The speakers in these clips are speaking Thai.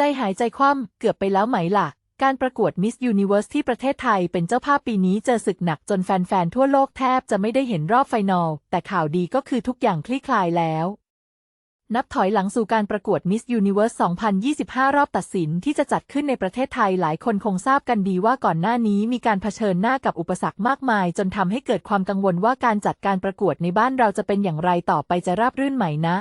ใจหายใจคว่ำเกือบไปแล้วไหมล่ะ การประกวด Miss Universe ที่ประเทศไทยเป็นเจ้าภาพปีนี้เจอศึกหนักจนแฟน ๆ ทั่วโลกแทบจะไม่ได้เห็นรอบไฟนอล แต่ข่าวดีก็คือทุกอย่างคลี่คลายแล้ว นับถอยหลังสู่การประกวด Miss Universe 2025 รอบตัดสินที่จะจัดขึ้นในประเทศไทยหลายคนคงทราบกันดีว่าก่อนหน้านี้มีการเผชิญหน้ากับอุปสรรคมากมาย จนทำให้เกิดความกังวลว่าการจัดการประกวดในบ้านเราจะเป็นอย่างไรต่อไปจะราบรื่นไหมนะ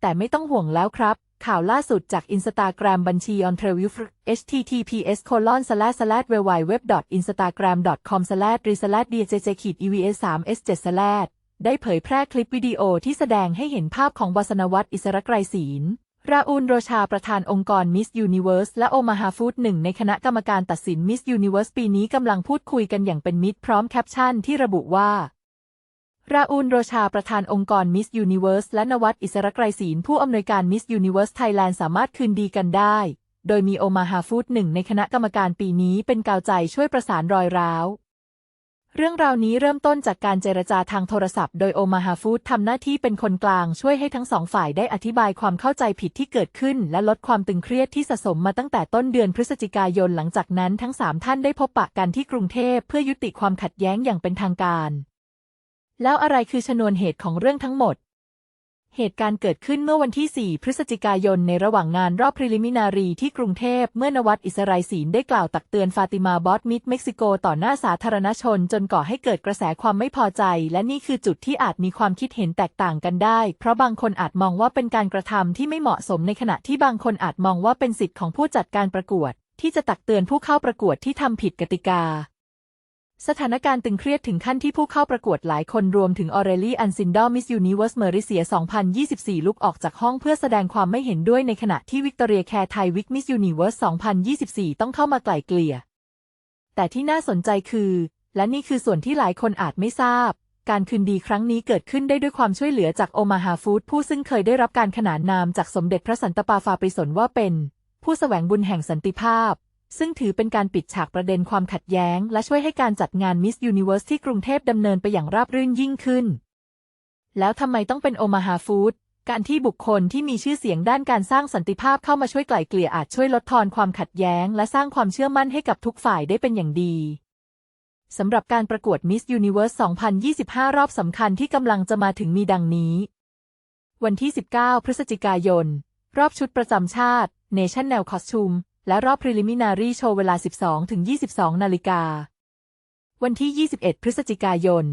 แต่ไม่ต้องห่วงแล้วครับ ข่าวล่าสุดจากอินสตาแกรมบัญชี on t r e v i e w https colon slash slash www instagram com slash re slash djj evs 3 s 7 slash ได้เผยแพร่คลิปวิดีโอที่แสดงให้เห็นภาพของวาสนวัตรอิสรไกรศีลราอูลโรชาประธานองค์กร Miss Universe และโอมาฮาฟูดหนึ่งในคณะกรรมการตัดสิน Miss Universe ปีนี้กำลังพูดคุยกันอย่างเป็นมิตรพร้อมแคปชั่นที่ระบุว่า ราอูลโรชาประธานองค์กร Miss Universe และนวัตอิสรไกรศีลผู้อำนวยการ Miss Universe Thailand สามารถคืนดีกันได้ โดยมีโอมาฮาฟูดหนึ่งในคณะกรรมการปีนี้เป็นกาวใจช่วยประสานรอยร้าว เรื่องราวนี้เริ่มต้นจากการเจรจาทางโทรศัพท์โดยโอมาฮาฟูดทำหน้าที่เป็นคนกลางช่วยให้ทั้งสองฝ่ายได้อธิบายความเข้าใจผิดที่เกิดขึ้น และลดความตึงเครียดที่สะสมมาตั้งแต่ต้นเดือนพฤศจิกายนหลังจากนั้นทั้งสามท่านได้พบปะกันที่กรุงเทพเพื่อยุติความขัดแย้งอย่างเป็นทางการ แล้วอะไรคือชนวนเหตุของเรื่องทั้งหมด เหตุการณ์เกิดขึ้นเมื่อวันที่ 4 พฤศจิกายนในระหว่างงานรอบพรีลิมินารีที่กรุงเทพ เมื่อนวัตอิสราศีลได้กล่าวตักเตือนฟาติมาบอสมิดเม็กซิโกต่อหน้าสาธารณชน จนก่อให้เกิดกระแสความไม่พอใจ และนี่คือจุดที่อาจมีความคิดเห็นแตกต่างกันได้ เพราะบางคนอาจมองว่าเป็นการกระทำที่ไม่เหมาะสมในขณะที่บางคนอาจมองว่าเป็นสิทธิ์ของผู้จัดการประกวด ที่จะตักเตือนผู้เข้าประกวดที่ทำผิดกติกา สถานการณ์ตึงเครียดถึงขั้นที่ผู้เข้าประกวดหลายคนรวมถึงออเรลี่อันซินดอมิสยูนิเวอร์สเมริเซีย 2024 ลุกออกจากห้องเพื่อแสดงความไม่เห็นด้วยในขณะที่วิกตอเรียแคร์ไทยวิกมิสยูนิเวอร์ส 2024 ต้องเข้ามาไกล่เกลี่ย แต่ที่น่าสนใจคือ และนี่คือส่วนที่หลายคนอาจไม่ทราบ การคืนดีครั้งนี้เกิดขึ้นได้ด้วยความช่วยเหลือจากโอมาฮาฟูดผู้ซึ่งเคยได้รับการขนานนามจากสมเด็จพระสันตะปาฟาปริสนว่าเป็น ผู้แสวงบุญแห่งสันติภาพ ซึ่งถือเป็นการปิดฉากประเด็นความขัดแย้ง และช่วยให้การจัดงาน Miss Universe ที่กรุงเทพดำเนินไปอย่างราบรื่นยิ่งขึ้น แล้วทำไมต้องเป็นโอมาฮาฟู้ดการที่บุคคลที่มีชื่อเสียงด้านการสร้างสันติภาพเข้ามาช่วยไกล่เกลี่ยอาจช่วยลดทอนความขัดแย้ง และสร้างความเชื่อมั่นให้กับทุกฝ่ายได้เป็นอย่างดีสำหรับการประกวด Miss Universe 2025 รอบสำคัญที่กำลังจะมาถึงมีดังนี้ วันที่ 19 พฤศจิกายน รอบชุดประจำชาติ National Costume และรอบ Preliminary Show เวลา 12-22 นาฬิกา วันที่ 21 พฤศจิกายน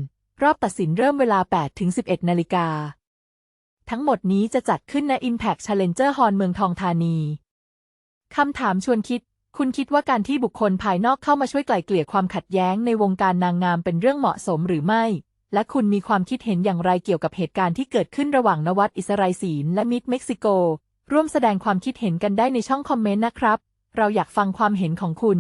รอบตัดสินเริ่มเวลา8-11 นาฬิกา ทั้งหมดนี้จะจัดขึ้นใน Impact Challenger Hall เมืองทองธานี คำถามชวนคิด คุณคิดว่าการที่บุคคลภายนอกเข้ามาช่วยไกล่เกลี่ยความขัดแย้งในวงการนางงามเป็นเรื่องเหมาะสมหรือไม่ และคุณมีความคิดเห็นอย่างไรเกี่ยวกับเหตุการณ์ที่เกิดขึ้นระหว่างนวัดอิสราศีลและมิดเม็กซิโก ร่วมแสดงความคิดเห็นกันได้ในช่องคอมเมนต์นะครับ เราอยากฟังความเห็นของคุณ